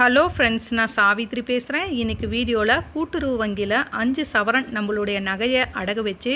Hello friends நான் சாவித்ரி பேசுகிறேன் இன்றைக்கி வீடியோவில் கூட்டுறவு வங்கியில் அஞ்சு சவரன் நம்மளுடைய நகையை அடகு வச்சு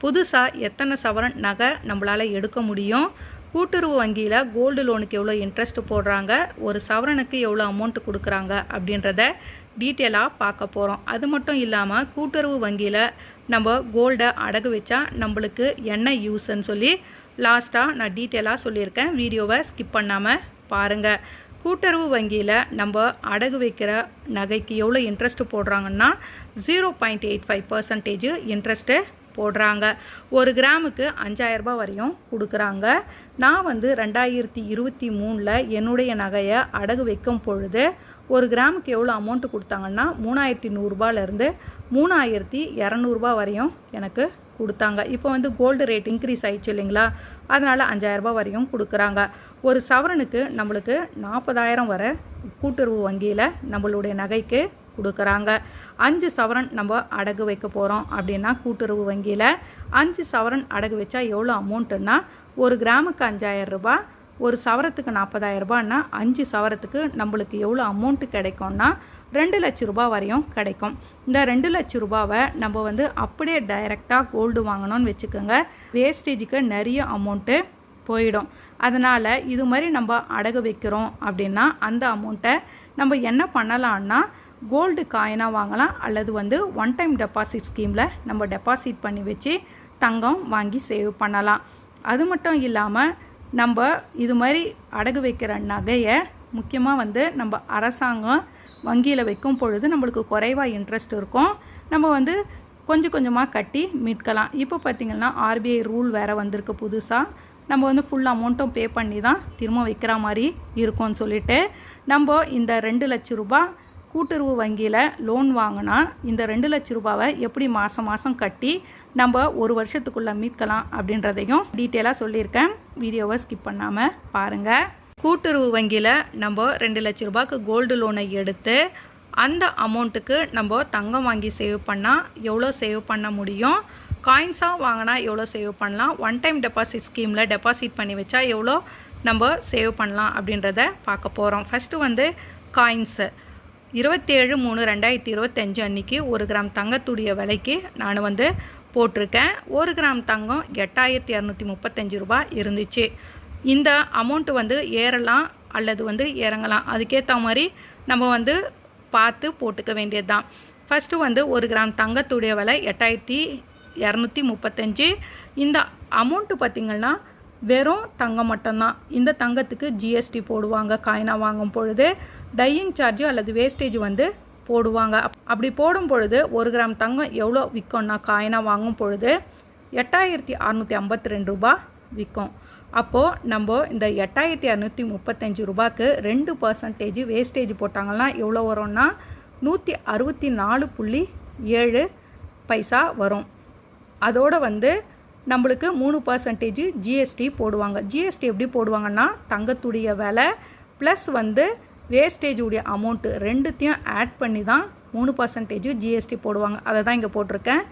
புதுசாக எத்தனை சவரன் நகை நம்மளால் எடுக்க முடியும்? கூட்டுறவு வங்கியில் கோல்டு லோனுக்கு எவ்வளோ இன்ட்ரெஸ்ட் போடுறாங்க? ஒரு சவரனுக்கு எவ்வளோ அமௌண்ட் கொடுக்குறாங்க? அப்படின்றத டீட்டெயிலாக பார்க்க போகிறோம் அது மட்டும் இல்லாமல் கூட்டுறவு வங்கியில் நம்ம கோல்டை அடகு வச்சா நம்மளுக்கு என்ன யூஸ்ன்னு சொல்லி லாஸ்ட்டாக நான் டீட்டெயிலாக சொல்லியிருக்கேன். வீடியோவை ஸ்கிப் பண்ணாமல் பாருங்கள் கூட்டுறவு வங்கியில் நம்ம அடகு வைக்கிற நகைக்கு எவ்வளோ இன்ட்ரெஸ்ட் போடுறாங்கன்னா zero point eight five percentage interest போடுறாங்க. ஒரு கிராமுக்கு அஞ்சாயிரரூபா வரையும் கொடுக்குறாங்க. நான் வந்து ரெண்டாயிரத்தி இருபத்தி மூணில் என்னுடைய நகையை அடகு வைக்கும் பொழுது ஒரு கிராமுக்கு எவ்வளோ அமௌண்ட்டு கொடுத்தாங்கன்னா மூணாயிரத்தி நூறுரூபாலேருந்து மூணாயிரத்தி இரநூறுபா வரையும் எனக்கு கொடுத்தாங்க. இப்போ வந்து கோல்டு ரேட் இன்க்ரீஸ் ஆயிடுச்சு இல்லைங்களா? அதனால் அஞ்சாயிரரூபா வரையும் கொடுக்குறாங்க. ஒரு சவரனுக்கு நம்மளுக்கு நாற்பதாயிரம் வர கூட்டுறவு வங்கியில் நம்மளுடைய நகைக்கு கொடுக்குறாங்க. அஞ்சு சவரன் நம்ம அடகு வைக்க போகிறோம் அப்படின்னா கூட்டுறவு வங்கியில் அஞ்சு சவரன் அடகு வச்சா எவ்வளோ அமௌண்ட்டுன்னா ஒரு கிராமுக்கு அஞ்சாயிரம் ரூபாய் ஒரு சவரத்துக்கு நாற்பதாயிரம் ரூபான்னா அஞ்சு சவரத்துக்கு நம்மளுக்கு எவ்வளோ அமௌண்ட்டு கிடைக்கும்னா ரெண்டு லட்ச ரூபா வரையும் கிடைக்கும். இந்த ரெண்டு லட்ச ரூபாவை நம்ம வந்து அப்படியே டைரெக்டாக கோல்டு வாங்கணும்னு வச்சுக்கோங்க. வேஸ்டேஜுக்கு நிறைய அமௌண்ட்டு போயிடும். அதனால் இது மாதிரி நம்ம அடகு வைக்கிறோம் அப்படின்னா அந்த அமௌண்ட்டை நம்ம என்ன பண்ணலான்னா கோல்டு காயினாக வாங்கலாம். அல்லது வந்து ஒன் டைம் டெபாசிட் ஸ்கீமில் நம்ம டெபாசிட் பண்ணி வச்சு தங்கம் வாங்கி சேவ் பண்ணலாம். அது மட்டும் இல்லாமல் நம்ம இது மாதிரி அடகு வைக்கிற நகையை முக்கியமாக வந்து நம்ம அரசாங்கம் வங்கியில் வைக்கும் பொழுது நம்மளுக்கு குறைவாக இன்ட்ரெஸ்ட் இருக்கும். நம்ம வந்து கொஞ்சம் கொஞ்சமாக கட்டி மீட்கலாம். இப்போ பார்த்திங்கன்னா ஆர்பிஐ ரூல் வேறு வந்திருக்கு புதுசாக நம்ம வந்து ஃபுல் அமௌண்ட்டும் பே பண்ணி தான் திரும்ப வைக்கிற மாதிரி இருக்கும்னு சொல்லிட்டு நம்ம இந்த ரெண்டு லட்ச ரூபா கூட்டுறவு வங்கியில் லோன் வாங்கினா இந்த ரெண்டு லட்ச ரூபாவை எப்படி மாதம் மாதம் கட்டி நம்ம ஒரு வருஷத்துக்குள்ளே மீட்கலாம் அப்படின்றதையும் டீட்டெயிலாக சொல்லியிருக்கேன். வீடியோவை ஸ்கிப் பண்ணாமல் பாருங்கள் கூட்டுறவு வங்கியில் நம்ம ரெண்டு லட்ச ரூபாய்க்கு கோல்டு லோனை எடுத்து அந்த அமௌண்ட்டுக்கு நம்ம தங்கம் வாங்கி சேவ் பண்ணால் எவ்வளோ சேவ் பண்ண முடியும்? காயின்ஸாக வாங்கினா எவ்வளோ சேவ் பண்ணலாம்? ஒன் டைம் டெபாசிட் ஸ்கீமில் டெபாசிட் பண்ணி வச்சா எவ்வளோ நம்ம சேவ் பண்ணலாம் அப்படின்றத பார்க்க போகிறோம் ஃபஸ்ட்டு வந்து காயின்ஸு இருபத்தேழு மூணு ரெண்டாயிரத்தி இருபத்தஞ்சு அன்றைக்கி ஒரு கிராம் தங்கத்துடைய விலைக்கு நான் வந்து போட்டிருக்கேன். ஒரு கிராம் தங்கம் எட்டாயிரத்தி இரநூத்தி முப்பத்தஞ்சு ரூபாய் இருந்துச்சு. இந்த அமௌண்ட்டு வந்து ஏறலாம் அல்லது வந்து இறங்கலாம். அதுக்கேற்ற மாதிரி நம்ம வந்து பார்த்து போட்டுக்க வேண்டியது தான் ஃபஸ்ட்டு வந்து ஒரு கிராம் தங்கத்துடைய விலை எட்டாயிரத்தி இரநூத்தி முப்பத்தஞ்சு. இந்த அமௌண்ட்டு பார்த்திங்கன்னா வெறும் தங்கம் மட்டும்தான். இந்த தங்கத்துக்கு ஜிஎஸ்டி போடுவாங்க காயினாக வாங்கும் பொழுது. டையிங் சார்ஜு அல்லது வேஸ்டேஜ் வந்து போடுவாங்க. அப் அப்படி போடும் பொழுது ஒரு கிராம் தங்கம் எவ்வளோ விற்கும்னா காயினாக வாங்கும் பொழுது எட்டாயிரத்தி அறநூற்றி ஐம்பத்தி ரெண்டு ரூபா விற்கும். அப்போது நம்ம இந்த எட்டாயிரத்தி அறநூற்றி முப்பத்தஞ்சு ரூபாய்க்கு ரெண்டு பர்சன்டேஜ் வேஸ்டேஜ் போட்டாங்கன்னா எவ்வளோ வரும்னா நூற்றி அறுபத்தி நாலு புள்ளி ஏழு பைசா வரும். அதோடு வந்து நம்மளுக்கு மூணு பர்சன்டேஜ் ஜிஎஸ்டி போடுவாங்க. ஜிஎஸ்டி எப்படி போடுவாங்கன்னா தங்கத்துடைய விலை ப்ளஸ் வந்து வேஸ்டேஜ் உடைய அமௌண்ட்டு ரெண்டுத்தையும் ஆட் பண்ணி தான் மூணு பர்சன்டேஜ் ஜிஎஸ்டி போடுவாங்க. அதை தான் இங்கே போட்டிருக்கேன்.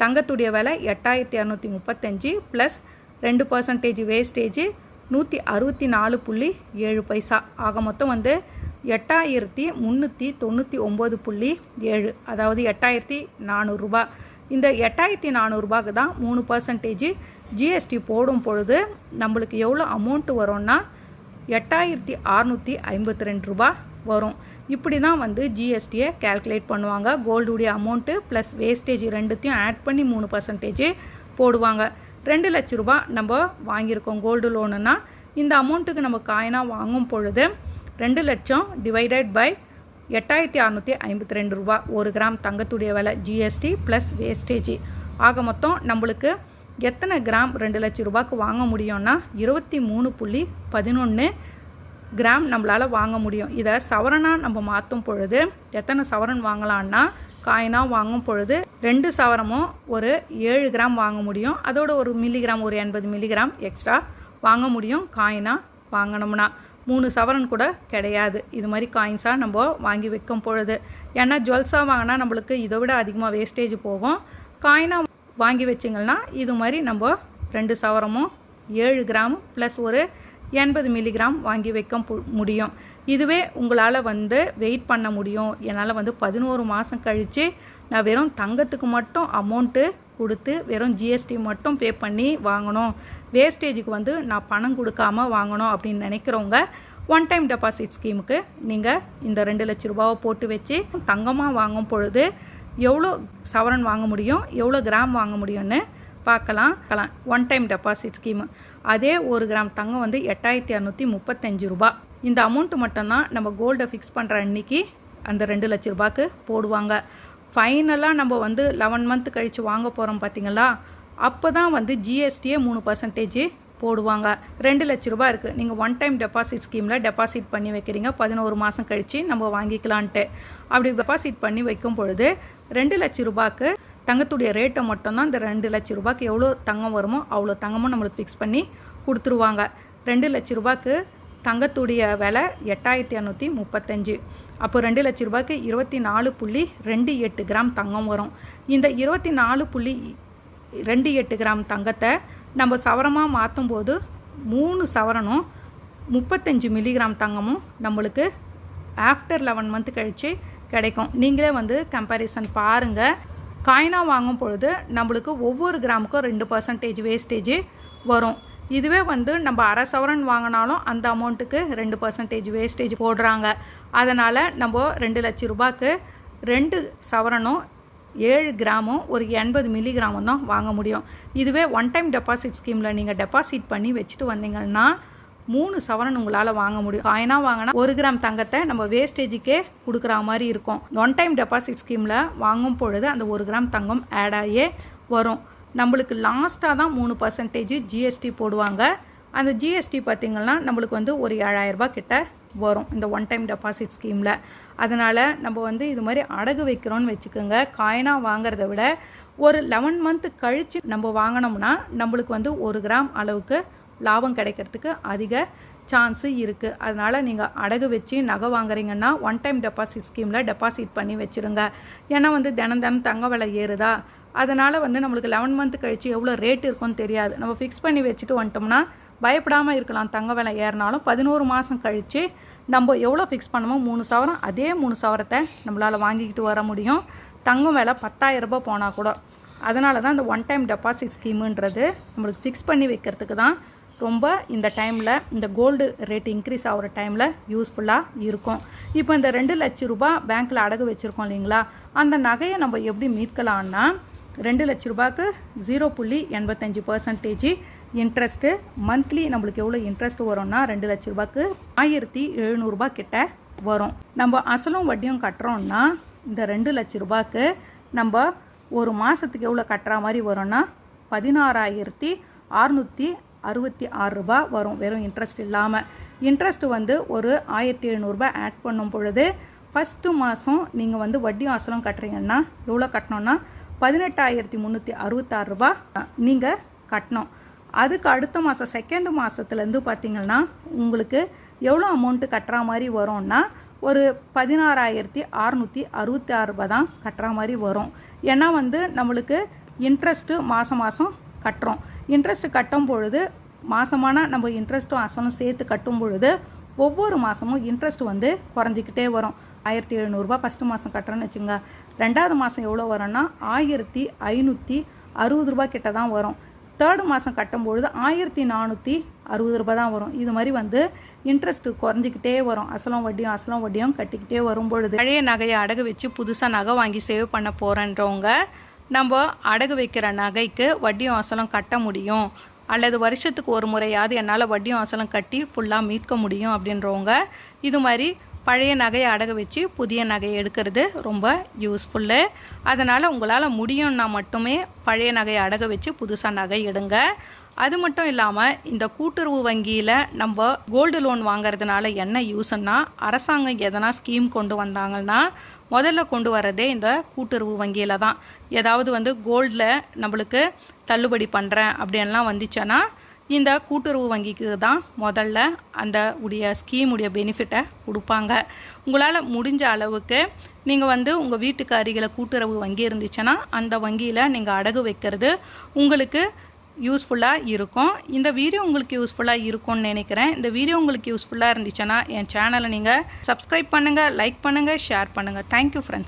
தங்கத்துடைய விலை எட்டாயிரத்தி இரநூத்தி முப்பத்தஞ்சு ப்ளஸ் ரெண்டு பர்சன்டேஜ் வேஸ்டேஜ் நூற்றி அறுபத்தி நாலு புள்ளி ஏழு பைசா. ஆக மொத்தம் வந்து எட்டாயிரத்தி முந்நூற்றி தொண்ணூற்றி ஒம்பது புள்ளி ஏழு. அதாவது எட்டாயிரத்தி நானூறுரூபா இந்த எட்டாயிரத்தி நானூறுரூபாக்கு தான் மூணு பர்சன்டேஜ் ஜிஎஸ்டி போடும் பொழுது நம்மளுக்கு எவ்வளோ அமௌண்ட்டு வரும்னா எட்டாயிரத்தி அறநூற்றி ஐம்பத்தி ரெண்டு ரூபா வரும். இப்படி தான் வந்து ஜிஎஸ்டியை கேல்குலேட் பண்ணுவாங்க. கோல்டுடைய அமௌண்ட்டு ப்ளஸ் வேஸ்டேஜ் ரெண்டுத்தையும் ஆட் பண்ணி மூணு பர்சன்டேஜ் போடுவாங்க. ரெண்டு லட்ச ரூபா நம்ம வாங்கியிருக்கோம் கோல்டு லோனுன்னா இந்த அமௌண்ட்டுக்கு நம்ம காயினாக வாங்கும் பொழுது ரெண்டு லட்சம் டிவைடட் பை எட்டாயிரத்தி அறநூற்றி ஐம்பத்தி ரெண்டு ரூபா. ஒரு கிராம் தங்கத்துடைய விலை ஜிஎஸ்டி ப்ளஸ் வேஸ்டேஜ் ஆக மொத்தம் நம்மளுக்கு எத்தனை கிராம் ரெண்டு லட்சம் ரூபாய்க்கு வாங்க முடியும்னா இருபத்தி மூணு புள்ளி பதினொன்று கிராம் நம்மளால் வாங்க முடியும். இதை சவரனாக நம்ம மாற்றும் பொழுது எத்தனை சவரன் வாங்கலான்னா காயினாக வாங்கும் பொழுது ரெண்டு சவரமும் ஒரு ஏழு கிராம் வாங்க முடியும். அதோட ஒரு மில்லிகிராம் ஒரு எண்பது மில்லிகிராம் எக்ஸ்ட்ரா வாங்க முடியும். காயினாக வாங்கினோம்னா மூணு சவரன் கூட கிடையாது. இது மாதிரி காயின்ஸாக நம்ம வாங்கி வைக்கும் பொழுது. ஏன்னா ஜுவல்ஸாக வாங்கினா நம்மளுக்கு இதை விட அதிகமாக வேஸ்டேஜ் போகும். காயினாக வாங்கி வச்சிங்கன்னா இது மாதிரி நம்ம ரெண்டு சவரமும் ஏழு கிராம் ப்ளஸ் ஒரு எண்பது மில்லிகிராம் வாங்கி வைக்க முடியும். இதுவே உங்களால் வந்து வெயிட் பண்ண முடியும். என்னால் வந்து பதினோரு மாதம் கழித்து நான் வெறும் தங்கத்துக்கு மட்டும் அமௌண்ட்டு கொடுத்து வெறும் ஜிஎஸ்டி மட்டும் பே பண்ணி வாங்கணும். வேஸ்டேஜுக்கு வந்து நான் பணம் கொடுக்காம வாங்கணும் அப்படின்னு நினைக்கிறவங்க ஒன் டைம் டெபாசிட் ஸ்கீமுக்கு நீங்கள் இந்த ரெண்டு லட்ச ரூபாவை போட்டு வச்சு தங்கமாக வாங்கும் பொழுது எவ்வளோ சவரன் வாங்க முடியும் எவ்வளோ கிராம் வாங்க முடியும்னு பார்க்கலாம். கலாம் ஒன் டைம் டெபாசிட் ஸ்கீமு அதே ஒரு கிராம் தங்கம் வந்து எட்டாயிரத்தி இரநூத்தி முப்பத்தஞ்சு ரூபா. இந்த அமௌண்ட்டு மட்டும்தான் நம்ம கோல்டை ஃபிக்ஸ் பண்ணுற அன்னைக்கு அந்த ரெண்டு லட்ச ரூபாய்க்கு போடுவாங்க. ஃபைனலாக நம்ம வந்து லெவன் மந்த் கழித்து வாங்க போகிறோம் பார்த்தீங்களா அப்போ தான் வந்து ஜிஎஸ்டியே மூணு பர்சன்டேஜ் போடுவாங்க. ரெண்டு லட்ச ரூபா இருக்குது நீங்கள் ஒன் டைம் டெபாசிட் ஸ்கீமில் டெபாசிட் பண்ணி வைக்கிறீங்க. பதினோரு மாதம் கழித்து நம்ம வாங்கிக்கலான்ட்டு. அப்படி டெபாசிட் பண்ணி வைக்கும் பொழுது ரெண்டு லட்ச ரூபாய்க்கு தங்கத்துடைய ரேட்டை மட்டும்தான் இந்த ரெண்டு லட்ச ரூபாய்க்கு எவ்வளோ தங்கம் வருமோ அவ்வளோ தங்கமும் நம்மளுக்கு ஃபிக்ஸ் பண்ணி கொடுத்துருவாங்க. ரெண்டு லட்ச ரூபாய்க்கு தங்கத்துடைய விலை எட்டாயிரத்தி இரநூத்தி முப்பத்தஞ்சு. அப்போ ரெண்டு லட்ச ரூபாய்க்கு இருபத்தி நாலு புள்ளி ரெண்டு எட்டு கிராம் தங்கம் வரும். இந்த இருபத்தி நாலு புள்ளி ரெண்டு எட்டு கிராம் தங்கத்தை நம்ம சவரமாக மாற்றும் போது மூணு சவரனும் முப்பத்தஞ்சு மில்லிகிராம் தங்கமும் நம்மளுக்கு ஆஃப்டர் லெவன் மந்த் கழித்து கிடைக்கும். நீங்களே வந்து கம்பேரிசன் பாருங்கள் காயினாக வாங்கும் பொழுது நம்மளுக்கு ஒவ்வொரு கிராமுக்கும் ரெண்டு பர்சன்டேஜ் வேஸ்டேஜ் வரும். இதுவே வந்து நம்ம அரை சவரன் வாங்கினாலும் அந்த அமௌண்ட்டுக்கு ரெண்டு பர்சன்டேஜ் வேஸ்டேஜ் போடுறாங்க. அதனால் நம்ம ரெண்டு லட்சம் ரூபாய்க்கு ரெண்டு சவரனும் ஏழு கிராமும் ஒரு எண்பது மில்லிகிராமும் தான் வாங்க முடியும். இதுவே ஒன் டைம் டெபாசிட் ஸ்கீமில் நீங்கள் டெபாசிட் பண்ணி வச்சுட்டு வந்தீங்கன்னா மூணு சவரன் உங்களால் வாங்க முடியும். காயினாக வாங்கினா ஒரு கிராம் தங்கத்தை நம்ம வேஸ்டேஜுக்கே கொடுக்குற மாதிரி இருக்கும். ஒன் டைம் டெபாசிட் ஸ்கீமில் வாங்கும் பொழுது அந்த ஒரு கிராம் தங்கம் ஆட் ஆகியே வரும். நம்மளுக்கு லாஸ்ட்டாக தான் மூணு பர்சன்டேஜ் ஜிஎஸ்டி போடுவாங்க. அந்த ஜிஎஸ்டி பார்த்திங்கன்னா நம்மளுக்கு வந்து ஒரு ஏழாயிரரூபா கிட்ட வரும் இந்த ஒன் டைம் டெபாசிட் ஸ்கீமில் அதனால் நம்ம வந்து இது மாதிரி அடகு வைக்கிறோன்னு வச்சுக்கோங்க. காயினாக வாங்குறத விட ஒரு லெவன் மந்த்து கழித்து நம்ம வாங்கினோம்னா நம்மளுக்கு வந்து ஒரு கிராம் அளவுக்கு லாபம் கிடைக்கிறதுக்கு அதிக சான்ஸு இருக்குது அதனால் நீங்கள் அடகு வச்சு நகை வாங்குறீங்கன்னா ஒன் டைம் டெபாசிட் ஸ்கீமில் டெபாசிட் பண்ணி வச்சுருங்க. ஏன்னா வந்து தினம் தினம் தங்க விலை ஏறுதா? அதனால் வந்து நம்மளுக்கு லெவன் மந்த் கழித்து எவ்வளோ ரேட் இருக்கும்னு தெரியாது. நம்ம ஃபிக்ஸ் பண்ணி வச்சுட்டு வந்துட்டோம்னா பயப்படாமல் இருக்கலாம். தங்க விலை ஏறினாலும் பதினோரு மாதம் கழித்து நம்ம எவ்வளோ ஃபிக்ஸ் பண்ணமோ மூணு சவரம் அதே மூணு சவரத்தை நம்மளால் வாங்கிக்கிட்டு வர முடியும். தங்கம் விலை பத்தாயிரரூபா ரூபாய் போனால் கூட. அதனால தான் இந்த ஒன் டைம் டெபாசிட் ஸ்கீமுன்றது நம்மளுக்கு ஃபிக்ஸ் பண்ணி வைக்கிறதுக்கு தான் ரொம்ப இந்த டைமில் இந்த கோல்டு ரேட் இன்க்ரீஸ் ஆகிற டைமில் யூஸ்ஃபுல்லாக இருக்கும். இப்போ இந்த ரெண்டு லட்ச ரூபாய் பேங்க்கில் அடகு வச்சுருக்கோம் இல்லைங்களா? அந்த நகையை நம்ம எப்படி மீட்கலான்னா ரெண்டு லட்ச ரூபாய்க்கு ஜீரோ புள்ளி எண்பத்தஞ்சு பர்சன்டேஜ் இன்ட்ரெஸ்ட்டு மந்த்லி நம்மளுக்கு எவ்வளோ இன்ட்ரெஸ்ட் வரும்னா ரெண்டு லட்ச ரூபாய்க்கு ஆயிரத்தி எழுநூறுபா கிட்ட வரும். நம்ம அசலும் வட்டியும் கட்டுறோம்னா இந்த ரெண்டு லட்ச ரூபாய்க்கு நம்ம ஒரு மாதத்துக்கு எவ்வளோ கட்டுற மாதிரி வரும்னா பதினாறாயிரத்தி அறுநூற்றி அறுபத்தி ஆறு ரூபா வரும். வெறும் இன்ட்ரெஸ்ட் இல்லாமல் இன்ட்ரெஸ்ட் வந்து ஒரு ஆயிரத்தி எழுநூறுபா ஆட் பண்ணும் பொழுது ஃபஸ்ட்டு மாதம் நீங்கள் வந்து வட்டி அசலும் கட்டுறீங்கன்னா எவ்வளோ கட்டணும்னா பதினெட்டாயிரத்தி முந்நூற்றி அறுபத்தாறு ரூபா நீங்கள் கட்டணும். அதுக்கு அடுத்த மாதம் செகண்ட் மாதத்துலேருந்து பார்த்தீங்கன்னா உங்களுக்கு எவ்வளோ அமௌண்ட்டு கட்டுற மாதிரி வரும்னா ஒரு பதினாறாயிரத்தி அறநூற்றி அறுபத்தி ஆறு ரூபா தான் கட்டுற மாதிரி வரும். ஏன்னா வந்து நம்மளுக்கு இன்ட்ரெஸ்ட்டு மாதம் மாதம் கட்டுறோம். இன்ட்ரெஸ்ட் கட்டும் பொழுது மாதமான நம்ம இன்ட்ரெஸ்ட்டும் அசலும் சேர்த்து கட்டும் பொழுது ஒவ்வொரு மாதமும் இன்ட்ரெஸ்ட் வந்து குறைஞ்சிக்கிட்டே வரும். ஆயிரத்தி எழுநூறுபா ஃபஸ்ட்டு மாதம் கட்டுறேன்னு வச்சுங்க ரெண்டாவது மாதம் எவ்வளோ வரும்னா ஆயிரத்தி ஐநூற்றி அறுபது ரூபா கிட்ட தான் வரும். தேர்டு மாதம் கட்டும்பொழுது ஆயிரத்தி நானூற்றி அறுபது ரூபாய் தான் வரும். இது மாதிரி வந்து இன்ட்ரெஸ்ட் குறைஞ்சிக்கிட்டே வரும். அசலம் வட்டியும் அசலம் வட்டியும் கட்டிக்கிட்டே வரும் பொழுது பழைய நகையை அடகு வச்சு புதுசாக நகை வாங்கி சேவ் பண்ண போகிறன்றவங்க நம்ம அடகு வைக்கிற நகைக்கு வட்டியும் அசலம் கட்ட முடியும். அல்லது வருஷத்துக்கு ஒரு முறையாவது என்னால் வட்டியும் அசலம் கட்டி ஃபுல்லாக மீட்க முடியும் அப்படின்றவங்க இது மாதிரி பழைய நகையை அடகு வச்சு புதிய நகையை எடுக்கிறது ரொம்ப யூஸ்ஃபுல்லு அதனால் உங்களால் முடியும்னா மட்டுமே பழைய நகையை அடகு வச்சு புதுசாக நகை எடுங்க. அது மட்டும் இல்லாமல் இந்த கூட்டுறவு வங்கியில் நம்ம கோல்டு லோன் வாங்குறதுனால என்ன யூஸ்ன்னா அரசாங்கம் எதனா ஸ்கீம் கொண்டு வந்தாங்கன்னா முதல்ல கொண்டு வரதே இந்த கூட்டுறவு வங்கியில் தான். ஏதாவது வந்து கோல்டில் நம்மளுக்கு தள்ளுபடி பண்ணுறேன் அப்படின்லாம் வந்துச்சுன்னா இந்த கூட்டுறவு வங்கிக்கு தான் முதல்ல அந்த உடைய ஸ்கீமுடைய பெனிஃபிட்டை கொடுப்பாங்க. உங்களால் முடிஞ்ச அளவுக்கு நீங்கள் வந்து உங்கள் வீட்டுக்கு அருகில் கூட்டுறவு வங்கி இருந்துச்சுன்னா அந்த வங்கியில் நீங்கள் அடகு வைக்கிறது உங்களுக்கு யூஸ்ஃபுல்லாக இருக்கும். இந்த வீடியோ உங்களுக்கு யூஸ்ஃபுல்லாக இருக்கும்னு நினைக்கிறேன். இந்த வீடியோ உங்களுக்கு யூஸ்ஃபுல்லாக இருந்துச்சுன்னா என் சேனலை நீங்கள் சப்ஸ்கிரைப் பண்ணுங்கள் லைக் பண்ணுங்கள் ஷேர் பண்ணுங்கள் தேங்க்யூ ஃப்ரெண்ட்ஸ்